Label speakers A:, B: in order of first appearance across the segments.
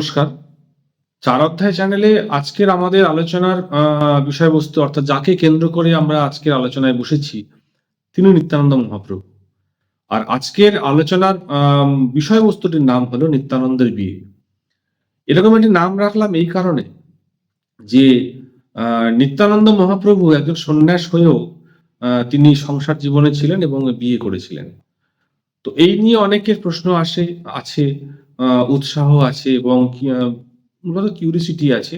A: নমস্কার। চার অধ্যায় চ্যানেলে আজকের আমাদের আলোচনার বিষয়বস্তু, অর্থাৎ যাকে কেন্দ্র করে আমরা আজকের আলোচনায় বসেছি, তিনি নিত্যানন্দ মহাপ্রভু। আর আজকের আলোচনার বিষয়বস্তুটির নাম হলো নিত্যানন্দের বিয়ে। এরকম একটি নাম রাখলাম এই কারণে যে নিত্যানন্দ মহাপ্রভু একজন সন্ন্যাস হয়েও তিনি সংসার জীবনে ছিলেন এবং বিয়ে করেছিলেন। তো এই নিয়ে অনেকের প্রশ্ন আসে, আছে উৎসাহ আছে এবং মূলত কিউরিসিটি আছে।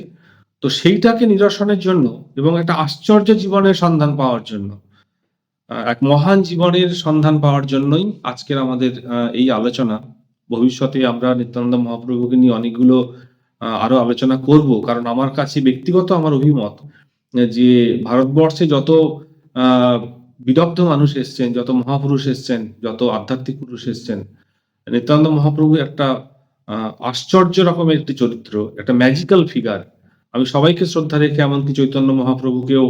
A: তো সেইটাকে নিরসনের জন্য এবং একটা আশ্চর্য জীবনের সন্ধান পাওয়ার জন্য এক মহান জীবনের সন্ধান পাওয়ার জন্যই আজকের আমাদের এই আলোচনা। ভবিষ্যতে আমরা নিত্যানন্দ মহাপ্রভুকে নিয়ে অনেকগুলো আরও আলোচনা করব। কারণ আমার কাছে ব্যক্তিগত আমার অভিমত যে ভারতবর্ষে যত বিদগ্ধ মানুষ এসছেন, যত মহাপুরুষ এসছেন, যত আধ্যাত্মিক পুরুষ এসছেন, নিত্যানন্দ মহাপ্রভু একটা আশ্চর্য রকমের একটি চরিত্র, একটা ম্যাজিক্যাল ফিগার আমি সবাইকে শ্রদ্ধা রেখে এমনকি চৈতন্য মহাপ্রভুকেও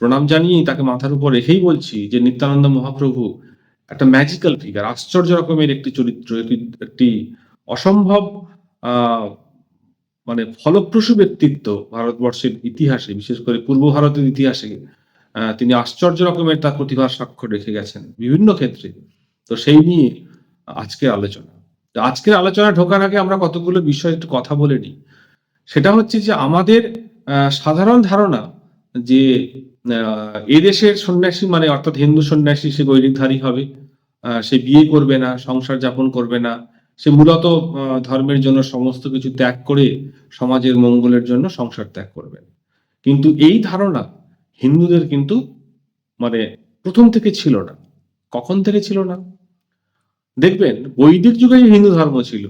A: প্রণাম জানিয়ে তাকে মাথার উপর রেখেই বলছি যে নিত্যানন্দ মহাপ্রভু একটা ম্যাজিক্যাল ফিগার আশ্চর্য রকমের একটি চরিত্র, একটি অসম্ভব মানে ফলপ্রসূ ব্যক্তিত্ব ভারতবর্ষের ইতিহাসে, বিশেষ করে পূর্ব ভারতের ইতিহাসে তিনি আশ্চর্য রকমের তার প্রতিভার স্বাক্ষর রেখে গেছেন বিভিন্ন ক্ষেত্রে। তো সেই নিয়ে আজকের আলোচনা। আজকের আলোচনা ঢোকার আগে আমরা কতগুলো বিষয় একটু কথা বলে নিই। সেটা হচ্ছে যে আমাদের সাধারণ ধারণা যে এদেশের সন্ন্যাসী মানে অর্থাৎ হিন্দু সন্ন্যাসী সে গৈরিকধারী হবে সে বিয়ে করবে না, সংসার যাপন করবে না, সে মূলত ধর্মের জন্য সমস্ত কিছু ত্যাগ করে সমাজের মঙ্গলের জন্য সংসার ত্যাগ করবে। কিন্তু এই ধারণা হিন্দুদের কিন্তু মানে প্রথম থেকে ছিল না, কখন থেকে ছিল না? দেখবেন, বৈদিক যুগে যে হিন্দু ধর্ম ছিল,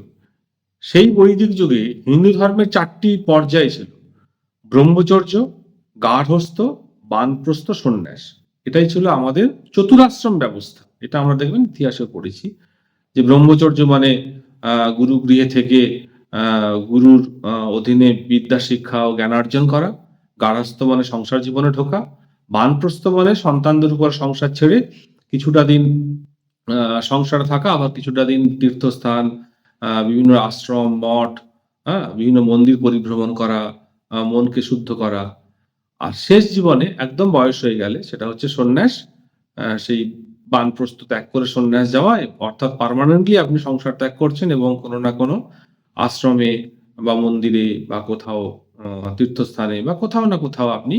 A: সেই বৈদিক যুগে হিন্দু ধর্মের চারটি পর্যায় ছিল। ব্রহ্মচর্য, গার্হস্থ, বানপ্রস্থ, সন্ন্যাস। এটাই ছিল আমাদের চতুরাশ্রম ব্যবস্থা। এটা আমরা দেখবেন ইতিহাসে পড়েছি। যে ব্রহ্মচর্য মানে গুরু গৃহে থেকে গুরুর অধীনে বিদ্যা, শিক্ষা ও জ্ঞানার্জন করা। গার্হস্থ মানে সংসার জীবনে ঢোকা। বানপ্রস্থ মানে সন্তানদের উপর সংসার ছেড়ে কিছুটা দিন সংসারে থাকা, আবার কিছুটা দিন তীর্থস্থান বিভিন্ন আশ্রম, মঠ হ্যাঁ বিভিন্ন মন্দির পরিভ্রমণ করা মনকে শুদ্ধ করা। আর শেষ জীবনে একদম বয়স হয়ে গেলে সেটা হচ্ছে সন্ন্যাস সেই বানপ্রস্থ ত্যাগ করে সন্ন্যাস যাওয়া অর্থাৎ পার্মানেন্টলি আপনি সংসার ত্যাগ করছেন এবং কোনো না কোনো আশ্রমে বা মন্দিরে বা কোথাও তীর্থস্থানে বা কোথাও না কোথাও আপনি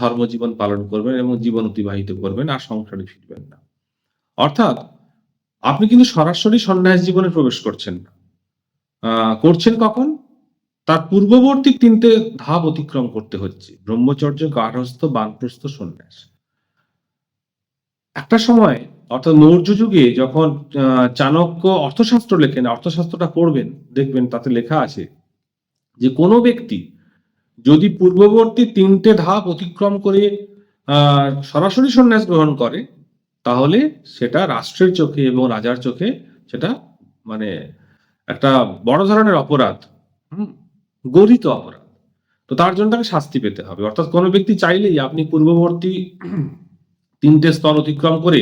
A: ধর্মজীবন পালন করবেন এবং জীবন অতিবাহিত করবেন আর সংসারে ফিরবেন না। অর্থাৎ আপনি কিন্তু সরাসরি সন্ন্যাস জীবনে প্রবেশ করছেন। করছেন কখন? তার পূর্ববর্তী তিনটে ধাপ অতিক্রম করতে হচ্ছে। ব্রহ্মচর্য, গার্হস্থ, বানপ্রস্থ, সন্ন্যাস। একটা সময়, অর্থাৎ মৌর্য যুগে যখন চাণক্য অর্থশাস্ত্র লেখেন, অর্থশাস্ত্রটা পড়বেন, দেখবেন তাতে লেখা আছে যে কোনো ব্যক্তি যদি পূর্ববর্তী তিনটে ধাপ অতিক্রম করে সরাসরি সন্ন্যাস গ্রহণ করে তাহলে সেটা রাষ্ট্রের চোখে এবং রাজার চোখে সেটা মানে একটা বড় ধরনের অপরাধ গরিত অপরাধ। তো তার জন্য তাকে শাস্তি পেতে হবে। অর্থাৎ কোনো ব্যক্তি চাইলেই আপনি পূর্ববর্তী তিনটে স্তর অতিক্রম করে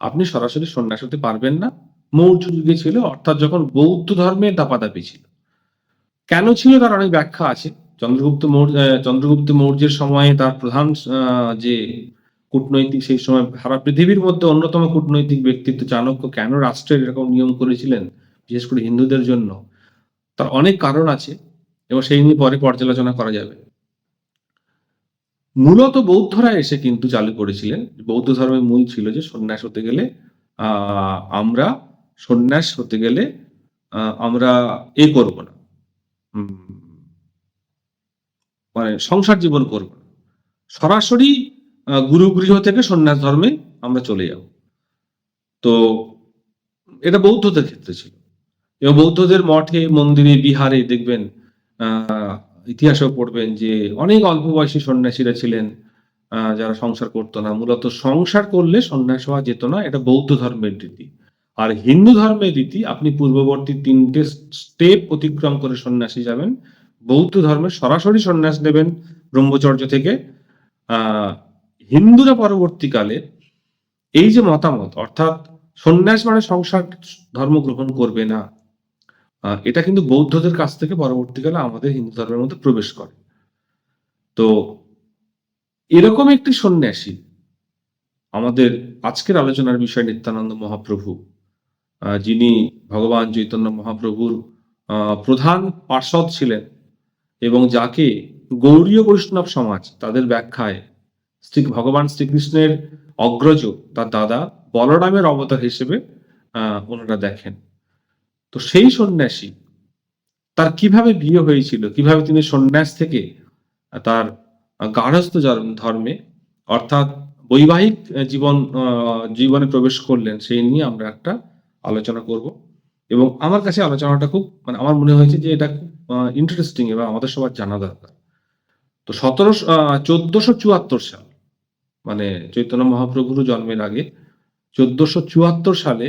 A: আপনি সরাসরি সন্ন্যাস হতে পারবেন না। মৌর্য যুগে ছিল, অর্থাৎ যখন বৌদ্ধ ধর্মের দাপাদাপি ছিল। কেন ছিল তার অনেক ব্যাখ্যা আছে। চন্দ্রগুপ্ত মৌর্য চন্দ্রগুপ্ত মৌর্যের সময়ে তার প্রধান যে কূটনৈতিক, সেই সময় সারা পৃথিবীর মধ্যে অন্যতম কূটনৈতিক ব্যক্তিত্ব চাণক্য কেন রাষ্ট্রের এরকম নিয়ম করেছিলেন, বিশেষ করে হিন্দুদের জন্য? তার অনেক কারণ আছে এবং সেই নিয়ে পরে পর্যালোচনা করা যাবে। মূলত বৌদ্ধরা এসে কিন্তু চালু করেছিলেন। বৌদ্ধ ধর্মের মূল ছিল যে সন্ন্যাস হতে গেলে আমরা সন্ন্যাস হতে গেলে আমরা এ করব না। মানে সংসার জীবন করব সরাসরি গুরুগৃহ থেকে সন্ন্যাস ধর্মে আমরা চলে যাব। তো এটা বৌদ্ধদের ক্ষেত্রে ছিল। এবং বৌদ্ধদের মঠে, মন্দিরে, বিহারে দেখবেন ইতিহাসেও পড়বেন যে অনেক অল্প বয়সী সন্ন্যাসীরা ছিলেন যারা সংসার করতো না। মূলত সংসার করলে সন্ন্যাস হওয়া যেত না, এটা বৌদ্ধ ধর্মের রীতি। আর হিন্দু ধর্মের রীতি, আপনি পূর্ববর্তী তিনটে স্টেপ অতিক্রম করে সন্ন্যাসী যাবেন, বৌদ্ধ ধর্মে সরাসরি সন্ন্যাস নেবেন ব্রহ্মচর্য থেকে হিন্দুরা পরবর্তীকালে এই যে মতামত, অর্থাৎ সন্ন্যাস মানে সংসার ধর্ম গ্রহণ করবে না এটা কিন্তু বৌদ্ধদের কাছ থেকে পরবর্তীকালে আমাদের হিন্দু ধর্মের মধ্যে প্রবেশ করে। তো এরকম একটি সন্ন্যাসী আমাদের আজকের আলোচনার বিষয় নিত্যানন্দ মহাপ্রভু যিনি ভগবান চৈতন্য মহাপ্রভুর প্রধান পার্ষদ ছিলেন এবং যাকে গৌরীয় বৈষ্ণব সমাজ তাদের ব্যাখ্যায় শ্রী ভগবান শ্রীকৃষ্ণের অগ্রজ তার দাদা বলরামের অবতার হিসেবে ওনারা দেখেন। তো সেই সন্ন্যাসী তার কীভাবে বিয়ে হয়েছিল, কীভাবে তিনি সন্ন্যাস থেকে তার গার্হস্থ ধর্মে, অর্থাৎ বৈবাহিক জীবন জীবনে প্রবেশ করলেন, সেই নিয়ে আমরা একটা আলোচনা করব। এবং আমার কাছে আলোচনাটা খুব মানে আমার মনে হয়েছে যে এটা খুব ইন্টারেস্টিং এবং আমাদের সবার জানা দরকার। তো সতেরোশো চোদ্দশো চুয়াত্তর সাল মানে চৈতন্য মহাপ্রভুর জন্মের আগে চোদ্দশো চুয়াত্তর সালে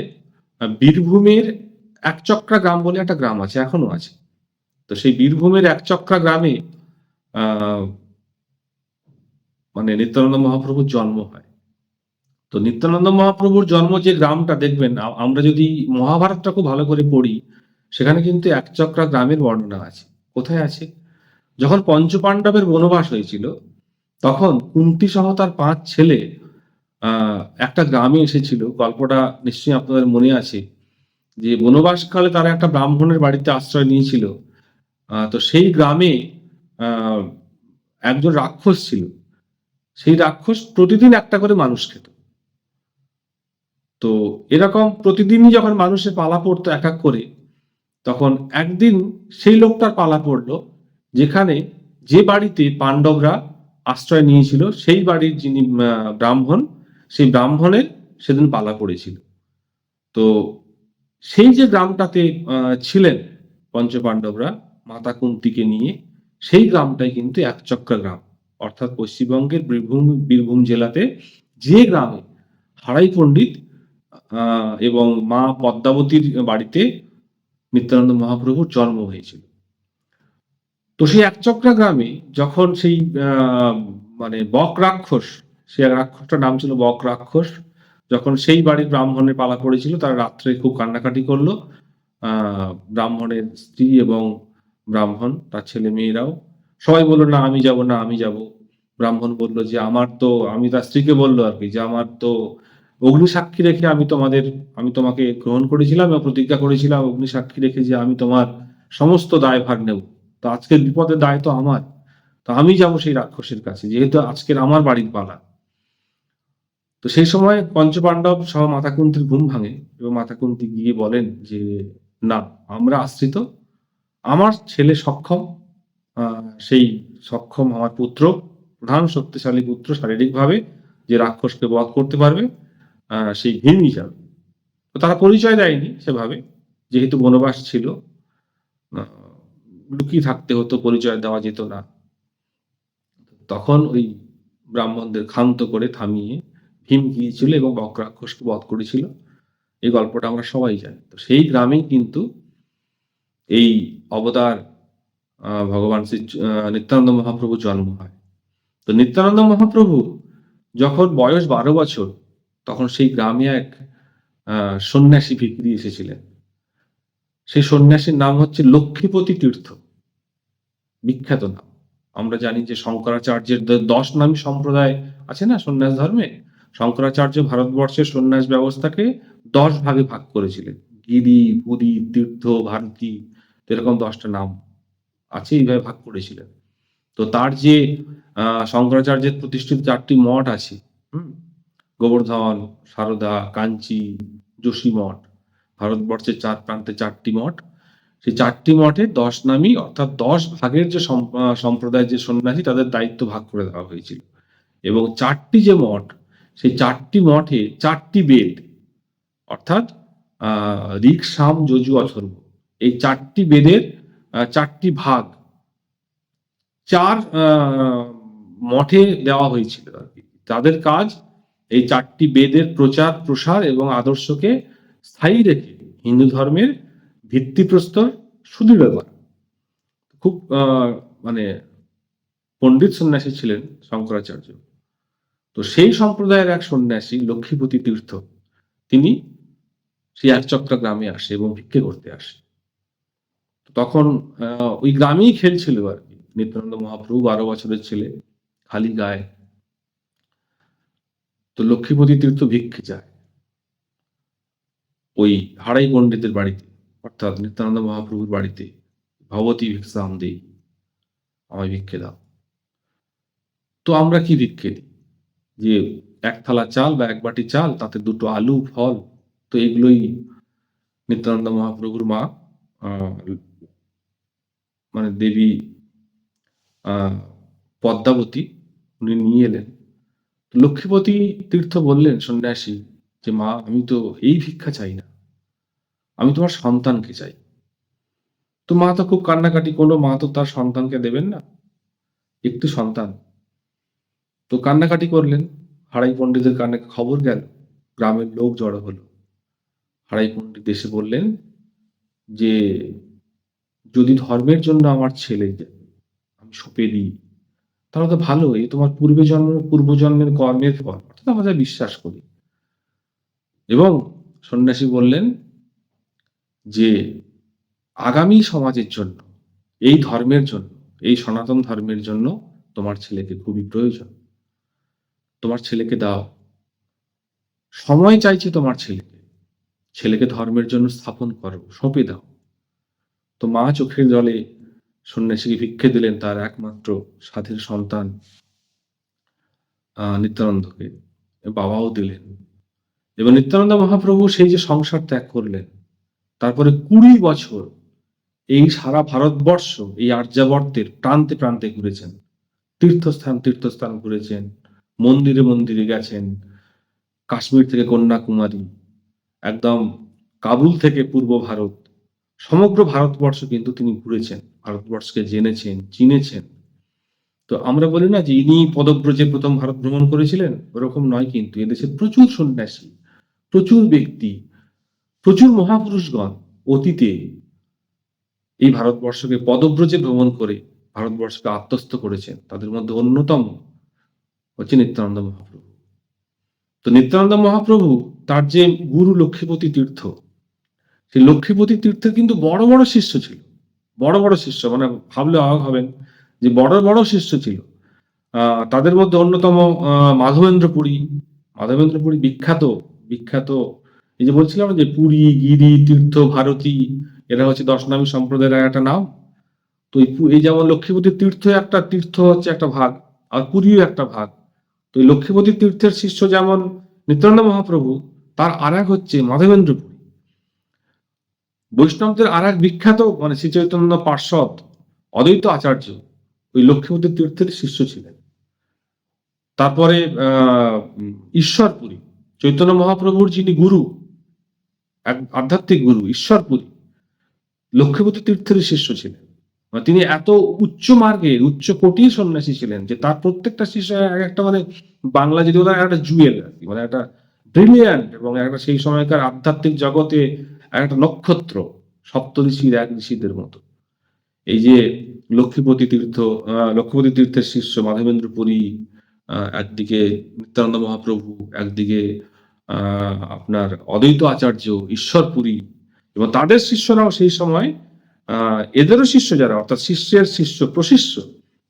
A: বীরভূমের একচক্রা গ্রাম বলে একটা গ্রাম আছে, এখনও আছে। তো সেই বীরভূমের একচক্রা গ্রামে মানে নিত্যানন্দ মহাপ্রভুর জন্ম হয়। তো নিত্যানন্দ মহাপ্রভুর জন্ম যে গ্রামটা দেখবেন আমরা যদি মহাভারতটা খুব ভালো করে পড়ি, সেখানে কিন্তু একচক্রা গ্রামের বর্ণনা আছে। কোথায় আছে? যখন পঞ্চপাণ্ডবের বনবাস হয়েছিল তখন কুন্তি সহ তার পাঁচ ছেলে একটা গ্রামে এসেছিল। গল্পটা নিশ্চয়ই আপনাদের মনে আছে। যে বনবাসকালে তারা একটা ব্রাহ্মণের বাড়িতে আশ্রয় নিয়েছিল। তো সেই গ্রামে একজন রাক্ষস ছিল। সেই রাক্ষস প্রতিদিন একটা করে মানুষ খেত। তো এরকম প্রতিদিনই যখন মানুষের পালা পড়তো এক এক করে, তখন একদিন সেই লোকটার পালা পড়ল, যেখানে যে বাড়িতে পাণ্ডবরা আশ্রয় নিয়েছিল, সেই বাড়ির যিনি ব্রাহ্মণ, সেই ব্রাহ্মণের সেদিন পালা পড়েছিল। তো সেই যে গ্রামটাতে ছিলেন পঞ্চপাণ্ডবরা, মাতা কুন্তিকে নিয়ে, সেই গ্রামটাই কিন্তু একচক্রা গ্রাম। অর্থাৎ পশ্চিমবঙ্গের বীরভূম বীরভূম জেলাতে যে গ্রামে হারাই পণ্ডিত এবং মা পদ্মাবতীর বাড়িতে নিত্যানন্দ মহাপ্রভুর জন্ম হয়েছিল তো সেই একচক্রা গ্রামে যখন সেই মানে বক রাক্ষস, সেই রাক্ষসটার নাম ছিল বক রাক্ষস, যখন সেই বাড়ির ব্রাহ্মণের পালা পড়েছিল তারা রাত্রে খুব কান্নাকাটি করল। ব্রাহ্মণের স্ত্রী এবং ব্রাহ্মণ, তার ছেলে মেয়েরাও। সবাই বলল, না, আমি যাব, না, আমি যাব। ব্রাহ্মণ বলল যে, আমার তো, আমি তার স্ত্রীকে বলল আর কি, যে, আমার তো অগ্নি সাক্ষী রেখে আমি তোমাদের, আমি তোমাকে গ্রহণ করেছিলাম এবং প্রতিজ্ঞা করেছিলাম অগ্নি সাক্ষী রেখে যে, আমি তোমার সমস্ত দায়ভার নেব। তো আজকের বিপদের দায় তো আমার। তো আমি যাব সেই রাক্ষসের কাছে, যেহেতু আজকের আমার বাড়ির পালা। তো সেই সময় পঞ্চপাণ্ডব সহ মাতা কুন্তির ঘুম ভাঙে এবং মাতা কুন্তি গিয়ে বলেন যে, না, আমরা আশ্রিত। আমার ছেলে সক্ষম সেই সক্ষম আমার পুত্র, প্রধান শক্তিশালী পুত্র শারীরিকভাবে যে রাক্ষসকে বধ করতে পারবে সেই ভীমই যাবে তো তারা পরিচয় দেয়নি সেভাবে, যেহেতু বনবাস ছিল। লুকিয়ে থাকতে হতো, পরিচয় দেওয়া যেত না। তখন ওই ব্রাহ্মণদের ক্ষান্ত করে থামিয়ে ভীম গিয়েছিল এবং বক রাক্ষসকে বধ করেছিল। এই গল্পটা আমরা সবাই জানি। তো সেই গ্রামেই কিন্তু এই অবতার ভগবান শ্রী নিত্যানন্দ মহাপ্রভু জন্ম হয়। তো নিত্যানন্দ মহাপ্রভু যখন বয়স বারো বছর, তখন সেই গ্রামে এক সন্ন্যাসী ভিক্ষি এসেছিলেন। সেই সন্ন্যাসীর নাম হচ্ছে লক্ষ্মীপতি তীর্থ। বিখ্যাত নাম। আমরা জানি যে শঙ্করাচার্যের দশ নামী সম্প্রদায় আছে না সন্ন্যাস ধর্মে? শঙ্করাচার্য ভারতবর্ষের সন্ন্যাস ব্যবস্থাকে দশ ভাগে ভাগ করেছিলেন। গিরি পুরী তীর্থ, ভারতী এরকম দশটা নাম আছে, এইভাবে ভাগ করেছিলেন। তো তার যে শঙ্করাচার্যের প্রতিষ্ঠিত চারটি মঠ আছে, হুম? গোবর্ধন, সারদা, কাঞ্চি, যোশী মঠ ভারতবর্ষের চার প্রান্তে চারটি মঠ। সেই চারটি মঠে দশ নামী অর্থাৎ দশ ভাগের যে সম- আহ, সম্প্রদায়ের যে সন্ন্যাসী তাদের দায়িত্ব ভাগ করে দেওয়া হয়েছিল। এবং চারটি যে মঠ সেই চারটি মঠে চারটি বেদ অর্থাৎ ঋক সাম যজু অথর্ব এই চারটি বেদের চারটি ভাগ চার মঠে দেওয়া হয়েছিল আর কি। তাদের কাজ এই চারটি বেদের প্রচার প্রসার এবং আদর্শকে স্থায়ী রেখে হিন্দু ধর্মের ভিত্তিপ্রস্তর সুদৃঢ় করা খুব মানে পণ্ডিত সন্ন্যাসী ছিলেন শঙ্করাচার্য। তো সেই সম্প্রদায়ের এক সন্ন্যাসী, লক্ষ্মীপতি তীর্থ, তিনি সেই একচক্রা গ্রামে আসে এবং ভিক্ষে করতে আসে। তখন ওই গ্রামেই খেলছিল আর কি। নিত্যানন্দ মহাপ্রভু বারো বছরের ছেলে, খালি গায়ে। তো লক্ষ্মীপতি তীর্থ ভিক্ষে যায়। ওই হাড়াই পণ্ডিতের বাড়িতে, অর্থাৎ নিত্যানন্দ মহাপ্রভুর বাড়িতে, ভগবতী ভিক্ষাম দেই আমায় ভিক্ষে দাও। তো আমরা কি ভিক্ষে দিই? যে এক থালা চাল বা এক বাটি চাল, তাতে দুটো আলু, ফল, তো এগুলোই নিত্যানন্দ মহাপ্রভুর মা মানে দেবী পদ্মাবতী, উনি নিয়ে এলেন। লক্ষ্মীপতি তীর্থ বললেন, সন্ন্যাসী, যে মা, আমি তো এই ভিক্ষা চাই না। আমি তোমার সন্তানকে চাই। তো মা তো খুব কান্নাকাটি কোনো মা তো তার সন্তানকে দেবেন না। একটু সন্তান। তো কান্নাকাটি করলেন হারাই পণ্ডিতের কানে খবর গেল, গ্রামের লোক জড়ো হলো। হারাই পণ্ডিত এসে বললেন যে, যদি ধর্মের জন্য আমার ছেলে আমি সঁপে দিই, তাহলে তো ভালো এই তোমার পূর্বে জন্ম, পূর্বজন্মের কর্মের ফল, অর্থাৎ আমরা বিশ্বাস করি। এবং সন্ন্যাসী বললেন যে আগামী সমাজের জন্য, এই ধর্মের জন্য, এই সনাতন ধর্মের জন্য তোমার ছেলেকে খুবই প্রয়োজন। তোমার ছেলেকে দাও। সময় চাইছে তোমার ছেলেকে। ছেলেকে ধর্মের জন্য স্থাপন করো, সঁপে দাও। তো মা চোখের জলে সন্ন্যাসীকে ভিক্ষে দিলেন তার একমাত্র সাধের সন্তান নিত্যানন্দকে। বাবাও দিলেন। এবং নিত্যানন্দ মহাপ্রভু সেই যে সংসার ত্যাগ করলেন তারপরে কুড়ি বছর এই সারা ভারতবর্ষ এই আর্যাবর্তের প্রান্তে প্রান্তে ঘুরেছেন। তীর্থস্থান তীর্থস্থান ঘুরেছেন, মন্দিরে মন্দিরে গেছেন, কাশ্মীর থেকে কন্যাকুমারী, একদম কাবুল থেকে পূর্ব ভারত, সমগ্র ভারতবর্ষ কিন্তু তিনি ঘুরেছেন, ভারতবর্ষকে জেনেছেন, চিনেছেন। তো আমরা বলি না যে ইনি পদব্রজে প্রথম ভারত ভ্রমণ করেছিলেন, ওরকম নয় কিন্তু এদেশে প্রচুর সন্ন্যাসী, প্রচুর ব্যক্তি প্রচুর মহাপুরুষগণ অতীতে এই ভারতবর্ষকে পদব্রজে ভ্রমণ করে ভারতবর্ষকে আত্মস্থ করেছেন। তাদের মধ্যে অন্যতম হচ্ছে নিত্যানন্দ মহাপ্রভু। তো নিত্যানন্দ মহাপ্রভু তার যে গুরু লক্ষ্মীপতি তীর্থ সেই লক্ষ্মীপতি তীর্থের কিন্তু বড় বড় শিষ্য ছিল। বড় বড় শিষ্য মানে ভাবলে অবাক হবেন যে বড় বড় শিষ্য ছিল। তাদের মধ্যে অন্যতম আহ, মাধবেন্দ্র পুরী মাধবেন্দ্র পুরী বিখ্যাত বিখ্যাত এই যে বলছিলাম যে পুরী, গিরি, তীর্থ, ভারতী, এরা হচ্ছে দশনামী সম্প্রদায়ের একটা নাম। তো এই যেমন লক্ষ্মীপতি তীর্থ একটা, তীর্থ হচ্ছে একটা ভাগ, আর পুরীও একটা ভাগ। তো এই লক্ষ্মীপতি তীর্থের শিষ্য যেমন নিত্যানন্দ মহাপ্রভু, তার আর এক হচ্ছে মাধবেন্দ্র বৈষ্ণবদের আর এক বিখ্যাত মানে শ্রী চৈতন্য পার্শ্বদ অদ্বৈত আচার্য, ওই লক্ষ্মীপতি তীর্থের শিষ্য ছিলেন। তারপরে ঈশ্বরপুরী, চৈতন্য মহাপ্রভুর যিনি গুরু এক আধ্যাত্মিক গুরু, ঈশ্বরপুরী। লক্ষ্মীপতি তীর্থের শিষ্য ছিলেন। মানে তিনি এত উচ্চ মার্গের, উচ্চ কোটির সন্ন্যাসী ছিলেন যে তার প্রত্যেকটা শিষ্য এক একটা মানে বাংলা যদি বলা একটা জুয়েল আর কি মানে একটা ব্রিলিয়ান্ট এবং একটা সেই সময়কার আধ্যাত্মিক জগতে একটা নক্ষত্র, সপ্তঋষির এক ঋষিদের মতো। এই যে লক্ষ্মীপতি তীর্থ লক্ষ্মীপতি তীর্থের শিষ্য মাধবেন্দ্র পুরী একদিকে নিত্যানন্দ মহাপ্রভু, একদিকে আপনার অদ্বৈত আচার্য ঈশ্বরপুরী এবং তাদের শিষ্যরাও সেই সময় এদেরও শিষ্য যারা, অর্থাৎ শিষ্যের শিষ্য, প্রশিষ্য,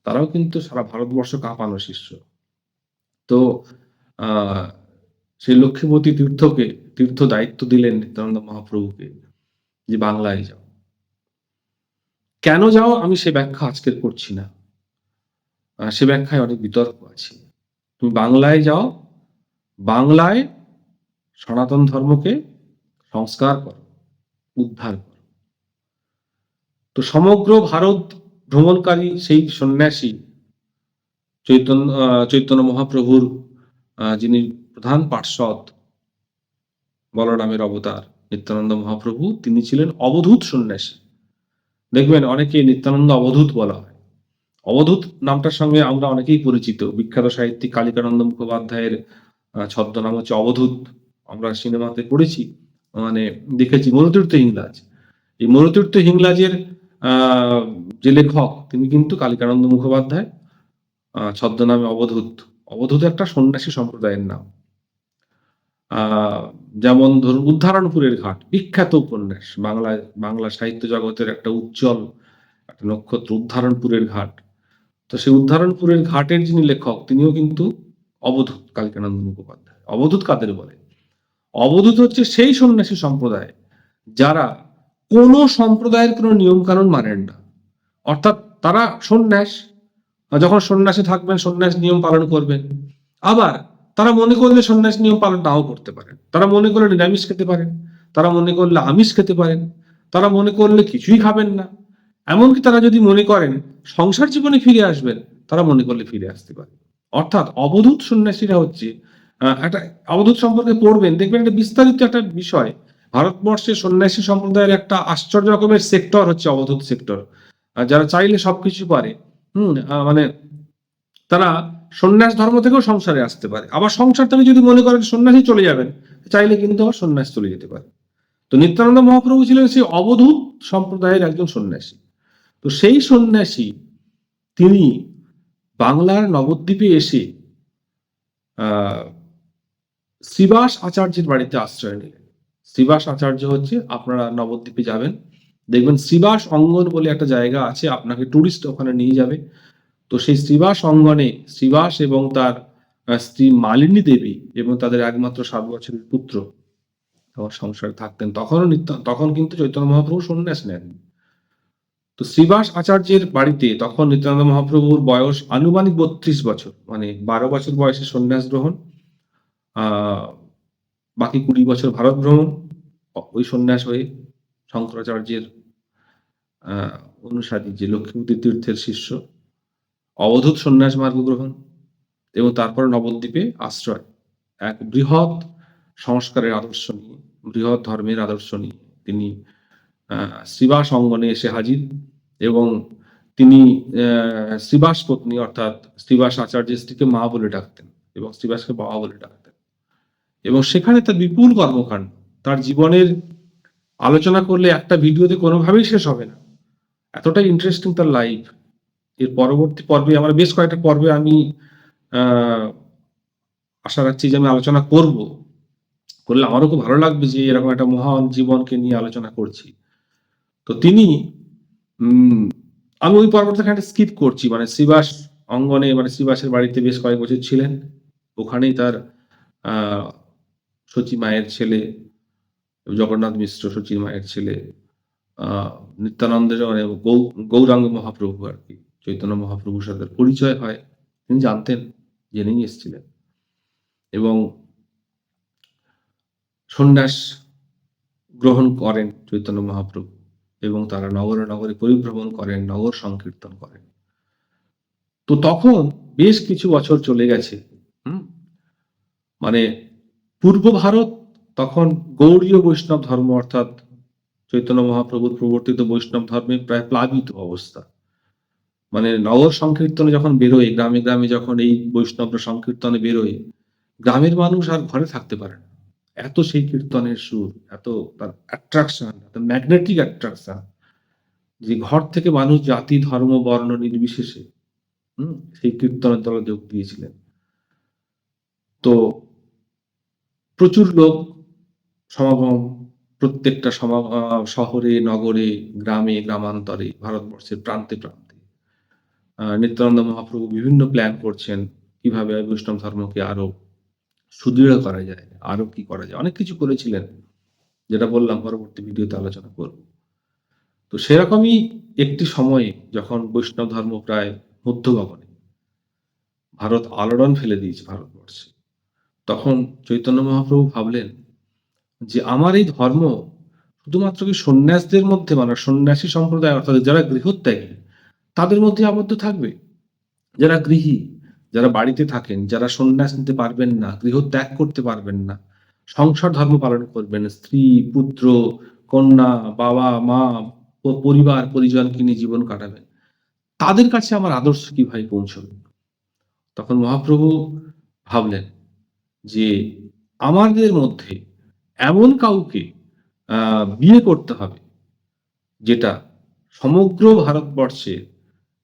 A: তারাও কিন্তু সারা ভারতবর্ষ কাঁপানো শিষ্য। তো সেই লক্ষ্মীপতি তীর্থকে, তীর্থ দায়িত্ব দিলেন নিত্যানন্দ মহাপ্রভুকে যে বাংলায় যাও। কেন যাও আমি সে ব্যাখ্যা আজকের করছি না। সে ব্যাখ্যায় অনেক বিতর্ক আছে। তুমি বাংলায় যাও, বাংলায় সনাতন ধর্মকে সংস্কার করো, উদ্ধার করো। তো সমগ্র ভারত ভ্রমণকারী সেই সন্ন্যাসী চৈতন্য চৈতন্য মহাপ্রভুর যিনি প্রধান পার্শ্বদ, বলরামের অবতার নিত্যানন্দ মহাপ্রভু, তিনি ছিলেন অবধূত সন্ন্যাসী। দেখবেন অনেকে নিত্যানন্দ অবধূত বলা হয়। অবধূত নামটার সঙ্গে আমরা অনেকেই পরিচিত। বিখ্যাত সাহিত্যিক কালিকানন্দ মুখোপাধ্যায়ের ছদ্মনাম হচ্ছে অবধূত। আমরা সিনেমাতে পড়েছি মানে দেখেছি মনুতীর্থ হিংলাজ এই মনুতীর্থ হিংলাজের যে লেখক, তিনি কিন্তু কালিকানন্দ মুখোপাধ্যায় ছদ্মনামে অবধূত। অবধূত একটা সন্ন্যাসী সম্প্রদায়ের নাম। যেমন ধরুন উদ্ধারণপুরের ঘাট, বিখ্যাত উপন্যাস, বাংলা বাংলা সাহিত্য জগতের একটা উজ্জ্বল একটা নক্ষত্র, উদ্ধারণপুরের ঘাট। তো সেই উদ্ধারণপুরের ঘাটের যিনি লেখক, তিনিও কিন্তু অবধূত কালিকানন্দ মুখোপাধ্যায়। অবধূত কাদের বলে? অবধূত হচ্ছে সেই সন্ন্যাসী সম্প্রদায় যারা কোনো সম্প্রদায়ের কোনো নিয়ম কানুন মানেন না। অর্থাৎ তারা সন্ন্যাস, যখন সন্ন্যাসে থাকবেন, সন্ন্যাস নিয়ম পালন করবেন। আবার তারা মনে করলে সন্ন্যাস নিয়ম পালন নাও করতে পারেন। তারা মনে করলে নিরামিষ খেতে পারেন। তারা মনে করলে আমিষ খেতে পারেন। তারা মনে করলে কিছুই খাবেন না। এমনকি তারা যদি মনে করেন সংসার জীবনে ফিরে আসবেন, তারা মনে করলে ফিরে আসতে পারে অর্থাৎ অবধূত সন্ন্যাসীরা হচ্ছে একটা অবধূত সম্পর্কে পড়বেন, দেখবেন একটা বিস্তারিত একটা বিষয়। ভারতবর্ষের সন্ন্যাসী সম্প্রদায়ের একটা আশ্চর্য রকমের সেক্টর হচ্ছে অবধূত সেক্টর। যারা চাইলে সবকিছু পারে, হুম মানে তারা সন্ন্যাস ধর্ম থেকেও সংসারে আসতে পারে। আবার সংসার থেকে যদি মনে করেন সন্ন্যাসী চলে যাবেন, চাইলে কিন্তু আবার সন্ন্যাস চলে যেতে পারে। তো নিত্যানন্দ মহাপ্রভু ছিলেন সেই অবধূত সম্প্রদায়ের একজন সন্ন্যাসী। তো সেই সন্ন্যাসী, তিনি বাংলার নবদ্বীপে এসে, আহ শ্রীবাস আচার্যের বাড়িতে আশ্রয় নিলেন। শ্রীবাস আচার্য হচ্ছে, আপনারা নবদ্বীপে যাবেন, দেখবেন শ্রীবাস অঙ্গন বলে একটা জায়গা আছে, আপনাকে টুরিস্ট ওখানে নিয়ে যাবে। তো সেই শ্রীবাস অঙ্গনে, শ্রীবাস এবং তার স্ত্রী মালিনী দেবী এবং তাদের একমাত্র সাত বছরের পুত্র সংসারে থাকতেন। তখনও নিত্য, তখন কিন্তু চৈতন্য মহাপ্রভু সন্ন্যাস নেন। তো শ্রীবাস আচার্যের বাড়িতে তখন নিত্যানন্দ মহাপ্রভুর বয়স আনুমানিক বত্রিশ বছর মানে বারো বছর বয়সে সন্ন্যাস গ্রহণ। বাকি কুড়ি বছর ভারত ভ্রমণ, ওই সন্ন্যাস হয়ে শঙ্করাচার্যের অনুসারী যে লক্ষ্মীপতি তীর্থের শিষ্য, অবধূত সন্ন্যাস মার্গ গ্রহণ এবং তারপর নবদ্বীপে আশ্রয়, এক বৃহৎ সংস্কারের আদর্শ নিয়ে, বৃহৎ ধর্মের আদর্শ নিয়ে তিনি শ্রীবাস অঙ্গনে এসে হাজির এবং তিনি শ্রীবাস পত্নী অর্থাৎ শ্রীবাস আচার্যের স্ত্রীকে মা বলে ডাকতেন এবং শ্রীবাসকে বাবা বলে ডাকতেন। এবং সেখানে তার বিপুল কর্মকাণ্ড। তার জীবনের আলোচনা করলে একটা ভিডিওতে কোনোভাবেই শেষ হবে না। এতটাই ইন্টারেস্টিং তার লাইফ এর পরবর্তী পর্বে, আমার বেশ কয়েকটা পর্বে আমি আশা রাখছি যে আমি আলোচনা করব। করলে আমারও খুব ভালো লাগবে যে এরকম একটা মহান জীবনকে নিয়ে আলোচনা করছি। তো তিনি আমি ওই পর্বটা এখানে স্কিপ করছি। মানে শ্রীবাস অঙ্গনে মানে শ্রীবাসের বাড়িতে বেশ কয়েক বছর ছিলেন। ওখানেই তার সচি মায়ের ছেলে জগন্নাথ মিশ্র সচি মায়ের ছেলে আহ নিত্যানন্দের মানে গৌরাঙ্গ মহাপ্রভু আর কি, চৈতন্য মহাপ্রভুর সাথে পরিচয় হয়, তিনি জানতেন জেনেই এসেছিলেন। এবং সন্ন্যাস গ্রহণ করেন চৈতন্য মহাপ্রভু এবং তারা নগরে নগরে পরিভ্রমণ করেন, নগর সংকীর্তন করেন। তো তখন বেশ কিছু বছর চলে গেছে, হুম? মানে পূর্ব ভারত তখন গৌড়ীয় বৈষ্ণব ধর্ম, অর্থাৎ চৈতন্য মহাপ্রভুর প্রবর্তিত বৈষ্ণব ধর্মে প্রায় প্লাবিত অবস্থা। মানে নগর সংকীর্তনে যখন বেরোয়, গ্রামে গ্রামে যখন এই বৈষ্ণবরা সংকীর্তনে বেরোয়, গ্রামের মানুষ আর ঘরে থাকতে পারে না। এত সেই কীর্তনের সুর, এত তার অ্যাট্রাকশন এত ম্যাগনেটিক অ্যাট্রাকশন যে ঘর থেকে মানুষ জাতি, ধর্ম, বর্ণ নির্বিশেষে, হুম, সেই কীর্তনের দলে যোগ দিয়েছিলেন। তো প্রচুর লোক সমাগম প্রত্যেকটা শহরে, নগরে, গ্রামে, গ্রামান্তরে, ভারতবর্ষের প্রান্তে প্রান্তে। নিত্যানন্দ মহাপ্রভু বিভিন্ন প্ল্যান করছেন কীভাবে বৈষ্ণব ধর্মকে আরও সুদৃঢ় করা যায়, আরও কি করা যায়। অনেক কিছু করেছিলেন, যেটা বললাম পরবর্তী ভিডিওতে আলোচনা করব। তো সেরকমই একটি সময়ে যখন বৈষ্ণব ধর্ম প্রায় মধ্য গগনে ভারত আলোড়ন ফেলে দিয়েছে ভারতবর্ষে। তখন চৈতন্য মহাপ্রভু ভাবলেন যে আমার এই ধর্ম শুধুমাত্র কি সন্ন্যাসদের মধ্যে মানে সন্ন্যাসী সম্প্রদায়, অর্থাৎ যারা গৃহত্যাগী, তাদের মধ্যে আবদ্ধ থাকবে? যারা গৃহী, যারা বাড়িতে থাকেন, যারা সন্ন্যাস নিতে পারবেন না গৃহ ত্যাগ করতে পারবেন না, সংসার ধর্ম পালন করবেন, স্ত্রী, পুত্র, কন্যা, বাবা, মা, পরিবার, পরিজনকে নিয়ে জীবন কাটাবেন, তাদের কাছে আমার আদর্শ কীভাবে পৌঁছবে? তখন মহাপ্রভু ভাবলেন যে আমাদের মধ্যে এমন কাউকে বিয়ে করতে হবে, যেটা সমগ্র ভারতবর্ষে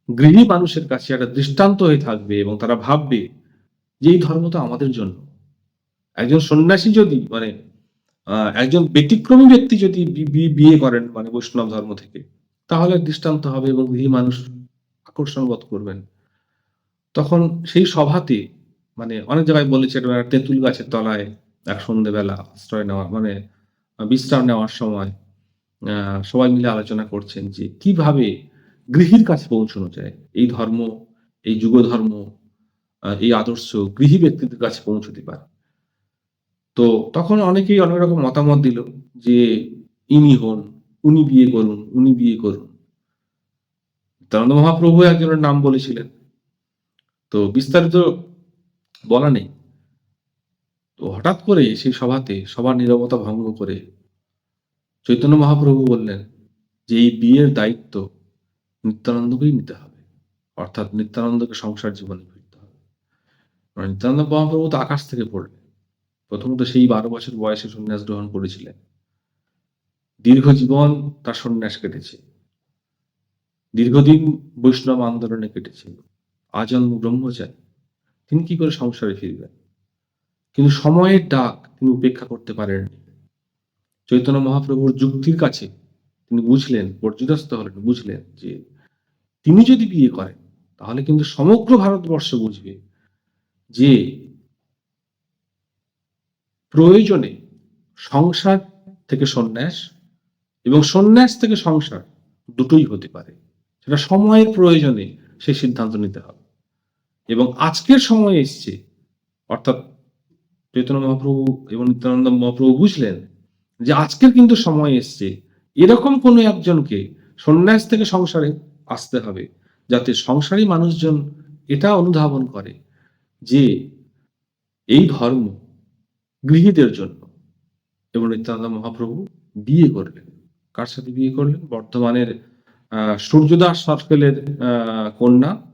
A: গৃহী মানুষের কাছে একটা দৃষ্টান্ত হয়ে থাকবে এবং তারা ভাববে যে এই ধর্ম তো আমাদের জন্য। একজন সন্ন্যাসী যদি মানে একজন ব্যতিক্রমী ব্যক্তি যদি বিয়ে করেন মানে বৈষ্ণব ধর্ম থেকে, তাহলে দৃষ্টান্ত হবে এবং গৃহী মানুষ আকর্ষণ বোধ করবেন। তখন সেই সভাতে মানে অনেক জায়গায় বলেছে তেঁতুল গাছের তলায় এক সন্ধ্যেবেলা আশ্রয় নেওয়া মানে বিশ্রাম নেওয়ার সময় সবাই মিলে আলোচনা করছেন যে কীভাবে গৃহীর কাছে পৌঁছানো যায়। এই ধর্ম, এই যুগ ধর্ম এই আদর্শ গৃহী ব্যক্তিদের কাছে পৌঁছতে পারে। তো তখন অনেকেই অনেক রকম মতামত দিল যে ইনি হন, উনি বিয়ে করুন, উনি বিয়ে করুন। নিত্যানন্দ মহাপ্রভু একজনের নাম বলেছিলেন। তো বিস্তারিত বলা নেই। তো হঠাৎ করে সেই সভাতে সবার নীরবতা ভঙ্গ করে চৈতন্য মহাপ্রভু বললেন যে এই বিয়ের দায়িত্ব নিত্যানন্দকেই নিতে হবে। অর্থাৎ নিত্যানন্দকে সংসার জীবনে ফিরতে হবে। নিত্যানন্দ মহাপ্রভু তো আকাশ থেকে পড়লেন। প্রথমত সেই বারো বছর বয়সে সন্ন্যাস গ্রহণ করেছিলেন। দীর্ঘ জীবন তার সন্ন্যাস কেটেছে। দীর্ঘদিন বৈষ্ণব আন্দোলনে কেটেছে। আজন্ম ব্রহ্মচারী। তিনি কি করে সংসারে ফিরবেন? কিন্তু সময়ের ডাক তিনি উপেক্ষা করতে পারেননি চৈতন্য মহাপ্রভুর যুক্তির কাছে তিনি বুঝলেন, পর্যদস্ত হলেন, বুঝলেন যে তিনি যদি বিয়ে করেন, তাহলে কিন্তু সমগ্র ভারতবর্ষ বুঝবে যে প্রয়োজনে সংসার থেকে সন্ন্যাস এবং সন্ন্যাস থেকে সংসার দুটোই হতে পারে। সেটা সময়ের প্রয়োজনে সেই সিদ্ধান্ত নিতে হবে। এবং আজকের সময় এসছে। অর্থাৎ চৈতন্য মহাপ্রভু এবং নিত্যানন্দ মহাপ্রভু বুঝলেন যে আজকের কিন্তু সময় এসছে। এরকম কোনো একজনকে সন্ন্যাস থেকে সংসারে আসতে হবে যাতে সংসারী মানুষজন এটা অনুধাবন করে যে এই ধর্ম গৃহীদের জন্য। এবং নিত্যানন্দ মহাপ্রভু বিয়ে করলেন। কার সাথে বিয়ে করলেন? বর্ধমানের আহ, সূর্যদাস সার্কেলের কন্যা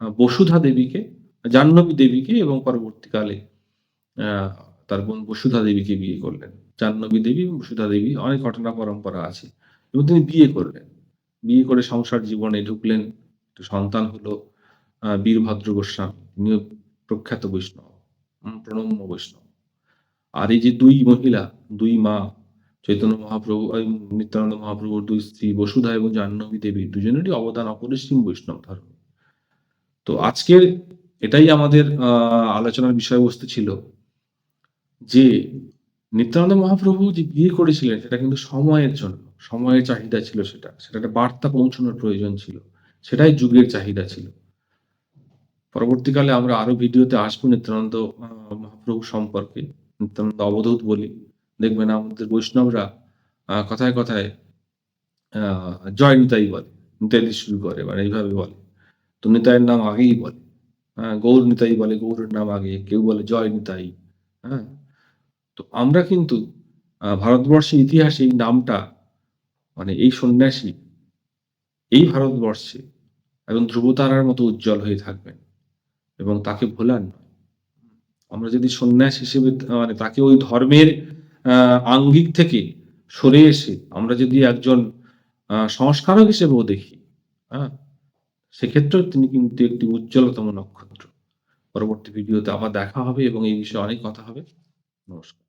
A: বসুধা দেবীকে, জাহ্নবী দেবীকে এবং পরবর্তীকালে তার বোন বসুধা দেবীকে বিয়ে করলেন। জাহ্নবী দেবী এবং বসুধা দেবী অনেক ঘটনা পরম্পরা আছে এবং তিনি বিয়ে করলেন। বিয়ে করে সংসার জীবনে ঢুকলেন সন্তান হলো বীরভদ্র গোস্বামী, তিনিও প্রখ্যাত বৈষ্ণব প্রণম্য বৈষ্ণব। আর এই যে দুই মহিলা, দুই মা, চৈতন্য মহাপ্রভু নিত্যানন্দ মহাপ্রভুর দুই স্ত্রী বসুধা এবং জাহ্নবী দেবী, দুজনেরই অবদান অপরিসীম বৈষ্ণব ধর্ম। তো আজকের এটাই আমাদের আলোচনার বিষয়বস্তু ছিল যে নিত্যানন্দ মহাপ্রভু যে বিয়ে করেছিলেন সেটা কিন্তু সময়ের জন্য, সময়ের চাহিদা ছিল সেটা সেটা একটা বার্তা পৌঁছানোর প্রয়োজন ছিল, সেটাই যুগের চাহিদা ছিল। পরবর্তীকালে আমরা আরও ভিডিওতে আসব নিত্যানন্দ মহাপ্রভু সম্পর্কে, নিত্যানন্দ অবধূত বলি। দেখবেন আমাদের বৈষ্ণবরা কথায় কথায় জয় নিতাই বলে, নিতাই শুরু করে মানে এইভাবে বলে। তো নিতাইয়ের নাম আগেই বলে হ্যাঁ গৌর নিতাই বলে গৌরের নাম আগে কেউ বলে জয় নিতাই হ্যাঁ তো আমরা কিন্তু ভারতবর্ষের ইতিহাসে এই নামটা মানে এই সন্ন্যাসী, এই ভারতবর্ষে এবং ধ্রুবতারার মতো উজ্জ্বল হয়ে থাকবেন এবং তাকে ভোলার নয়। আমরা যদি সন্ন্যাস হিসেবে মানে তাকে ওই ধর্মের আঙ্গিক থেকে সরে এসে আমরা যদি একজন সংস্কারক হিসেবেও দেখি হ্যাঁ সেক্ষেত্রেও তিনি কিন্তু একটি উজ্জ্বলতম নক্ষত্র। পরবর্তী ভিডিওতে আবার দেখা হবে এবং এই বিষয়ে অনেক কথা হবে। নমস্কার।